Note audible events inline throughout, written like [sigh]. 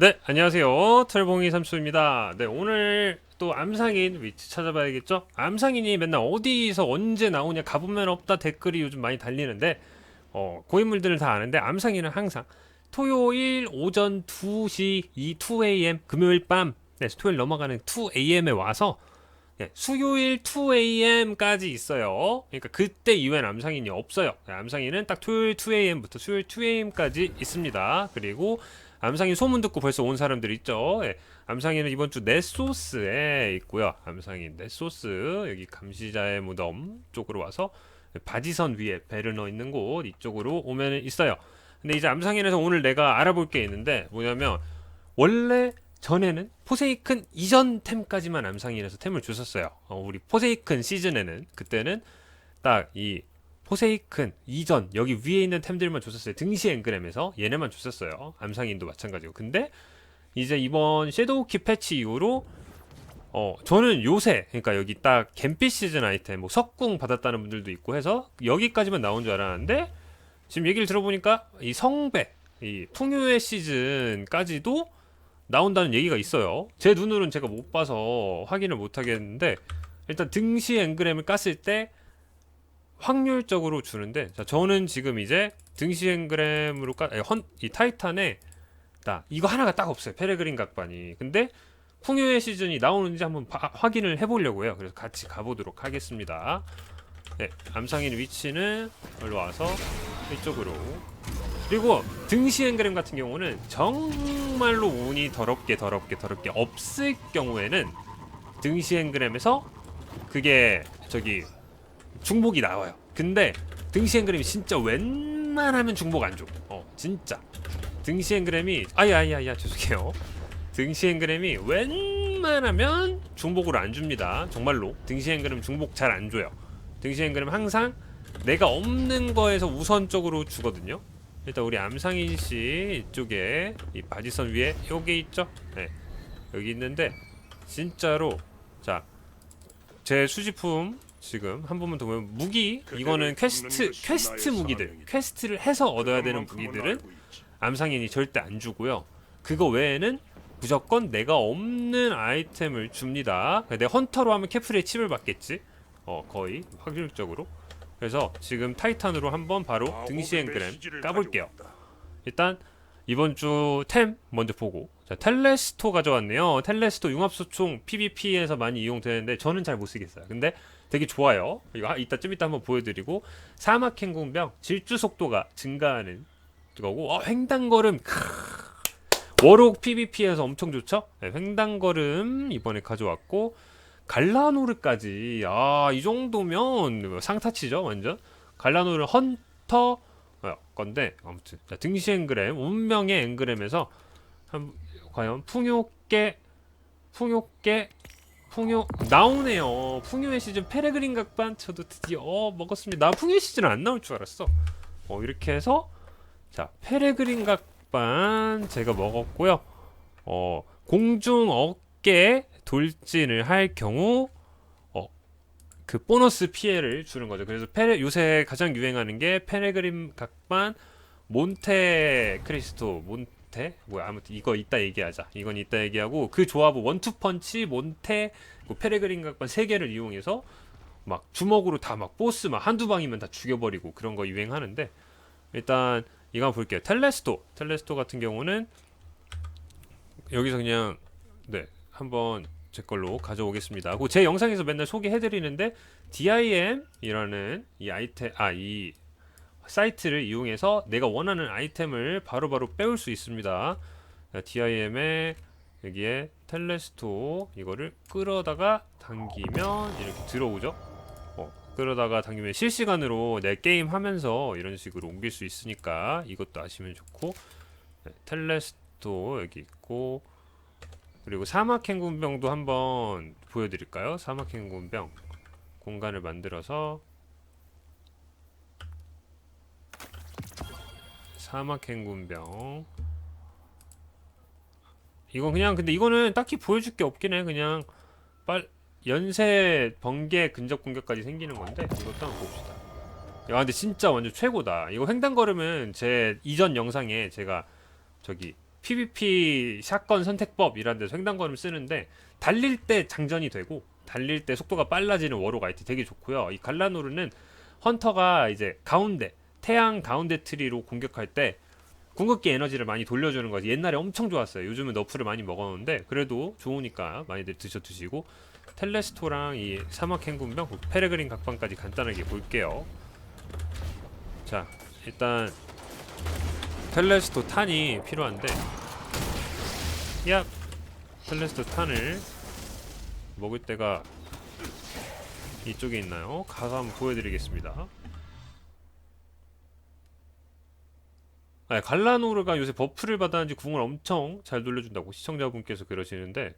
네, 안녕하세요. 털봉이 삼수입니다. 네, 오늘 또 암상인 위치 찾아봐야겠죠? 암상인이 맨날 어디서 언제 나오냐 가보면 없다 댓글이 요즘 많이 달리는데 어, 고인물들을 다 아는데 암상인은 항상 토요일 오전 2시 이 2am 금요일 밤 네, 토요일 넘어가는 2am에 와서 네, 수요일 2am까지 있어요. 그러니까 그때 이후엔 암상인이 없어요. 네, 암상인은 딱 토요일 2am부터 수요일 2am까지 있습니다. 그리고 암상인 소문 듣고 벌써 온 사람들 있죠. 예. 암상인은 이번 주 넷소스에 있고요. 암상인 넷소스 여기 감시자의 무덤 쪽으로 와서 바지선 위에 배를 넣어 있는 곳 이쪽으로 오면 있어요. 근데 이제 암상인에서 오늘 내가 알아볼 게 있는데 뭐냐면 원래 전에는 포세이큰 이전 템까지만 암상인에서 템을 줬었어요. 어, 우리 포세이큰 시즌에는 그때는 딱 이 포세이큰 이전 여기 위에 있는 템들만 줬었어요. 등시 앵그램에서 얘네만 줬었어요. 암상인도 마찬가지고. 근데 이제 이번 섀도우 키 패치 이후로 어 저는 요새 그러니까 여기 딱 갬빛 시즌 아이템 뭐 석궁 받았다는 분들도 있고 해서 여기까지만 나온 줄 알았는데 지금 얘기를 들어보니까 이 성배 이 풍요의 시즌까지도 나온다는 얘기가 있어요. 제 눈으로는 제가 못 봐서 확인을 못 하겠는데 일단 등시 앵그램을 깠을 때 확률적으로 주는데 자 저는 지금 이제 등시 앵그램으로 까, 아니, 헌, 이 타이탄에 나 이거 하나가 딱 없어요. 페레그린 각반이. 근데 풍요의 시즌이 나오는지 한번 바- 확인을 해보려고 해요. 그래서 같이 가보도록 하겠습니다. 네 암상인 위치는 여기로 와서 이쪽으로. 그리고 등시 앵그램 같은 경우는 정말로 운이 더럽게 더럽게 더럽게 없을 경우에는 등시 앵그램에서 그게 저기 중복이 나와요. 근데 등시 앵그램이 진짜 웬만하면 중복 안 줘. 어, 진짜. 등시 앵그램이 아야야야 죄송해요. 등시 앵그램이 웬만하면 중복으로 안 줍니다. 정말로 등시 앵그램 중복 잘 안 줘요. 등시 앵그램 항상 내가 없는 거에서 우선적으로 주거든요. 일단 우리 암상인 씨 이쪽에 이 바지선 위에 요게 있죠? 네. 여기 있는데 진짜로 자 제 수집품 지금 한 번만 더 보면 무기 이거는 퀘스트 퀘스트 무기들 퀘스트를 해서 얻어야 되는 무기들은 암상인이 절대 안 주고요. 그거 외에는 무조건 내가 없는 아이템을 줍니다. 내 헌터로 하면 캐프리의 칩을 받겠지. 어 거의 확률적으로. 그래서 지금 타이탄으로 한번 바로 등시 앵그램 까볼게요. 일단 이번 주 템 먼저 보고 자 텔레스토 가져왔네요. 텔레스토 융합소총 PVP에서 많이 이용되는데 저는 잘 못 쓰겠어요. 근데 되게 좋아요. 이거 하- 이따 좀 이따 한번 보여드리고 사막 행군병 질주 속도가 증가하는 거고 어, 횡단걸음 크. 워록 PVP에서 엄청 좋죠? 네, 횡단걸음 이번에 가져왔고 갈라노르까지 아 이 정도면 상타치죠 완전 갈라노르 헌터 어, 건데 아무튼 자, 등시 앵그램 운명의 앵그램에서 한, 과연 풍요께 풍요께 풍요 나오네요. 풍요의 시즌 페레그린 각반 저도 드디어 어, 먹었습니다. 나 풍요의 시즌은 안 나올 줄 알았어. 어 이렇게 해서 자 페레그린 각반 제가 먹었고요. 어 공중 어깨 돌진을 할 경우 어 그 보너스 피해를 주는 거죠. 그래서 페레 요새 가장 유행하는 게 페레그림 각반 몬테 크리스토 몬 테 뭐야 아무튼 이거 이따 얘기하자. 이건 이따 얘기하고 그 조합은 원투 펀치 몬테 그 페레그림 각반 세 개를 이용해서 막 주먹으로 다 막 보스 막 한두 방이면 다 죽여버리고 그런 거 유행하는데 일단 이거 한번 볼게요. 텔레스토 텔레스토 같은 경우는 여기서 그냥 네 한번 제 걸로 가져오겠습니다. 그 제 영상에서 맨날 소개해드리는데 DIM이라는 이 아이템 아이 사이트를 이용해서 내가 원하는 아이템을 바로 바로 빼올 수 있습니다. DIM에 여기에 텔레스토 이거를 끌어다가 당기면 이렇게 들어오죠. 어, 끌어다가 당기면 실시간으로 내 게임 하면서 이런 식으로 옮길 수 있으니까 이것도 아시면 좋고 네, 텔레스토 여기 있고 그리고 사막 행군병도 한번 보여드릴까요? 사막 행군병 공간을 만들어서 사막 행군병. 이건 그냥 근데 이거는 딱히 보여줄 게 없긴 해. 그냥 빨 연쇄 번개 근접 공격까지 생기는 건데 이것도 한번 봅시다. 야 근데 진짜 완전 최고다. 이거 횡단걸음은 제 이전 영상에 제가 저기 PVP 샷건 선택법이라는 데서 횡단권을 쓰는데 달릴 때 장전이 되고 달릴 때 속도가 빨라지는 워로 가 이트 되게 좋고요. 이 갈라노르는 헌터가 이제 가운데 태양 가운데 트리로 공격할 때 궁극기 에너지를 많이 돌려주는 거지. 옛날에 엄청 좋았어요. 요즘은 너프를 많이 먹었는데 그래도 좋으니까 많이들 드셔 드시고 텔레스토랑 이 사막 행군병, 그 페레그린 각방까지 간단하게 볼게요. 자, 일단 텔레스토 탄이 필요한데, 야, 텔레스토 탄을 먹을 때가 이쪽에 있나요? 가서 한번 보여드리겠습니다. 아, 갈라노르가 요새 버프를 받았는지 궁을 엄청 잘 돌려준다고 시청자분께서 그러시는데,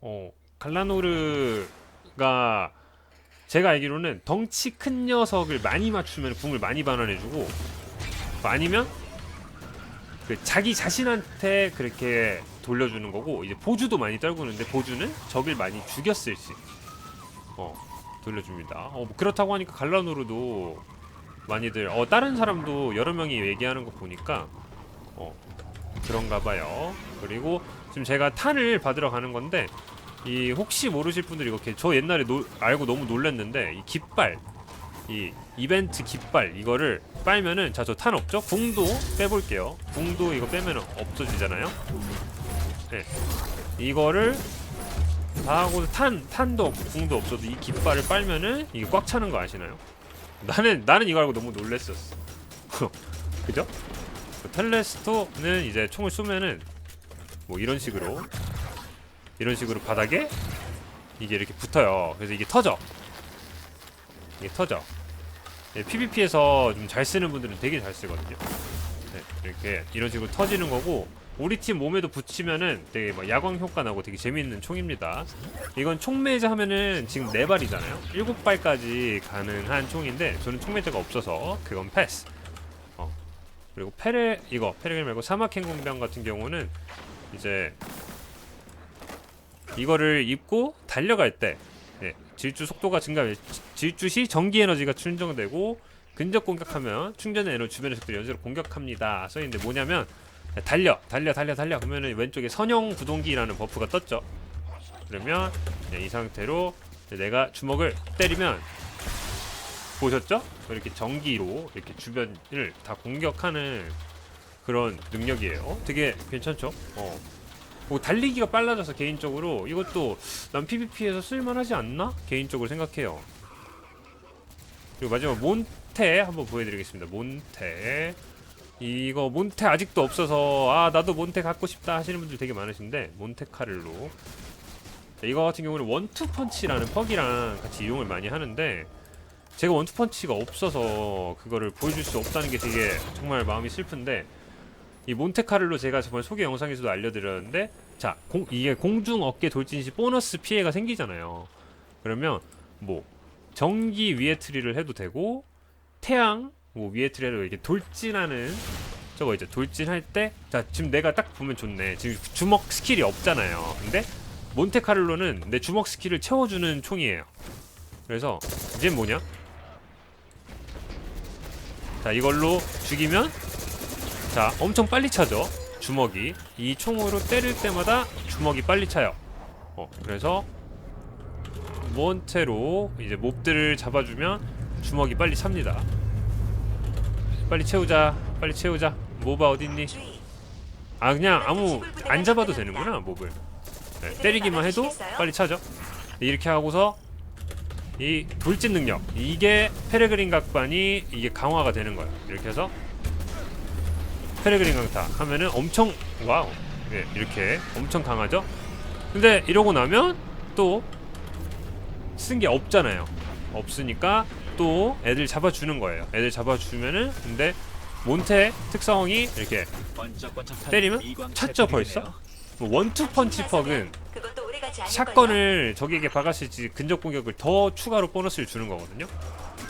어, 갈라노르가 제가 알기로는 덩치 큰 녀석을 많이 맞추면 궁을 많이 반환해주고, 아니면 그 자기 자신한테 그렇게 돌려주는 거고, 이제 보주도 많이 떨구는데 보주는 적을 많이 죽였을 시, 어, 돌려줍니다. 어, 뭐 그렇다고 하니까 갈라노르도 많이들 어 다른 사람도 여러 명이 얘기하는 거 보니까 어 그런가 봐요. 그리고 지금 제가 탄을 받으러 가는 건데 이 혹시 모르실 분들이 이렇게 저 옛날에 노, 알고 너무 놀랐는데 이 깃발 이 이벤트 깃발 이거를 빨면은 자 저 탄 없죠? 궁도 빼볼게요. 궁도 이거 빼면 없어지잖아요. 네 이거를 다 하고 탄 탄도 없고 궁도 없어도 이 깃발을 빨면은 이게 꽉 차는 거 아시나요? 나는 나는 이거 알고 너무 놀랬었어. [laughs] 그죠? 그 텔레스토는 이제 총을 쏘면은 뭐 이런 식으로 이런 식으로 바닥에 이게 이렇게 붙어요. 그래서 이게 터져. 이게 터져. 예, PVP에서 좀 잘 쓰는 분들은 되게 잘 쓰거든요. 네, 이렇게 이런 식으로 터지는 거고 우리 팀 몸에도 붙이면은 되게 막 야광 효과 나고 되게 재밌는 총입니다. 이건 총매자 하면은 지금 네 발이잖아요. 일곱 발까지 가능한 총인데 저는 총매자가 없어서 그건 패스. 어. 그리고 페레 이거 페레길 말고 사막 행공병 같은 경우는 이제 이거를 입고 달려갈 때 네, 질주 속도가 증가, 질주 시 전기 에너지가 충전되고 근접 공격하면 충전의 에너지 주변의 적들이 연쇄로 공격합니다. 써있는데 뭐냐면 달려, 달려, 달려, 달려. 그러면은 왼쪽에 선형 구동기라는 버프가 떴죠. 그러면 네, 이 상태로 내가 주먹을 때리면 보셨죠? 이렇게 전기로 이렇게 주변을 다 공격하는 그런 능력이에요. 되게 괜찮죠? 어. 뭐 달리기가 빨라져서 개인적으로 이것도 난 PVP에서 쓸만하지 않나? 개인적으로 생각해요. 그리고 마지막 몬테 한번 보여드리겠습니다. 몬테 이거 몬테 아직도 없어서 아 나도 몬테 갖고 싶다 하시는 분들 되게 많으신데 몬테카를로. 이거 같은 경우는 원투 펀치라는 퍽이랑 같이 이용을 많이 하는데 제가 원투 펀치가 없어서 그거를 보여줄 수 없다는 게 되게 정말 마음이 슬픈데 이 몬테카를로 제가 저번 소개 영상에서도 알려드렸는데 자 공, 이게 공중 어깨 돌진 시 보너스 피해가 생기잖아요. 그러면 뭐 전기 위에 트리를 해도 되고 태양 뭐 위에 트리를 이렇게 돌진하는 저거 이제 돌진할 때 자 지금 내가 딱 보면 좋네. 지금 주먹 스킬이 없잖아요. 근데 몬테카를로는 내 주먹 스킬을 채워주는 총이에요. 그래서 이제 뭐냐? 자 이걸로 죽이면 자 엄청 빨리 차죠? 주먹이. 이 총으로 때릴 때마다 주먹이 빨리 차요. 어 그래서 몬테로 이제 몹들을 잡아주면 주먹이 빨리 찹니다 빨리 채우자 빨리 채우자. 모바 어딨니? 아 그냥 아무 안 잡아도 되는구나 몹을. 네, 때리기만 해도 빨리 차죠. 이렇게 하고서 이 돌진 능력. 이게 페레그린 각반이 이게 강화가 되는 거예요. 이렇게 해서 페레그린 강타 하면은 엄청 와우. 예, 이렇게 엄청 강하죠? 근데 이러고 나면 또 쓴 게 없잖아요 없으니까 또 애들 잡아주는 거예요 애들 잡아주면은 근데 몬테 특성이 이렇게 때리면 찼죠 벌써 뭐 원투 펀치 퍽은 샷건을 적에게 박았을 때 근접 공격을 더 추가로 보너스를 주는 거거든요.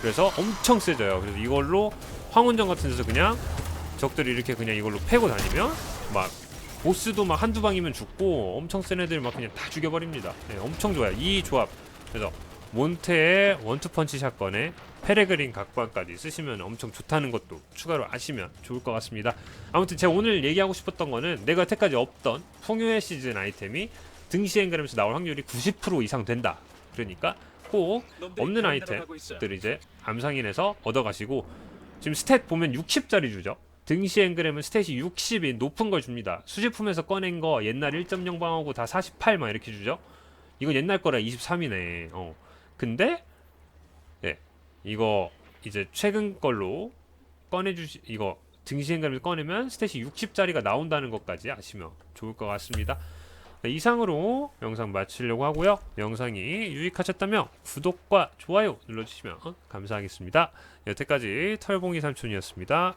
그래서 엄청 세져요. 그래서 이걸로 황혼전 같은 데서 그냥 적들이 이렇게 그냥 이걸로 패고 다니면 막 보스도 막 한두 방이면 죽고 엄청 센 애들 막 그냥 다 죽여버립니다. 네, 엄청 좋아요. 이 조합. 그래서 몬테의 원투펀치 샷건에 페레그린 각관까지 쓰시면 엄청 좋다는 것도 추가로 아시면 좋을 것 같습니다. 아무튼 제가 오늘 얘기하고 싶었던 거는 내가 여태까지 없던 풍요의 시즌 아이템이 등시 엔그램에서 나올 확률이 90% 이상 된다. 그러니까 꼭 없는 아이템들 이제 암상인에서 얻어가시고 지금 스탯 보면 60짜리 주죠. 등시 엔그램은 스탯이 60인 높은 걸 줍니다. 수제품에서 꺼낸 거 옛날 1.0 방어구 다 48만 이렇게 주죠. 이건 옛날 거라 23이네. 어. 근데 예. 이거 이제 최근 걸로 꺼내 주시 이거 엔그램을 꺼내면 스탯이 60짜리가 나온다는 것까지 아시면 좋을 것 같습니다. 네, 이상으로 영상 마치려고 하고요. 영상이 유익하셨다면 구독과 좋아요 눌러주시면 감사하겠습니다. 여태까지 털봉이 삼촌이었습니다.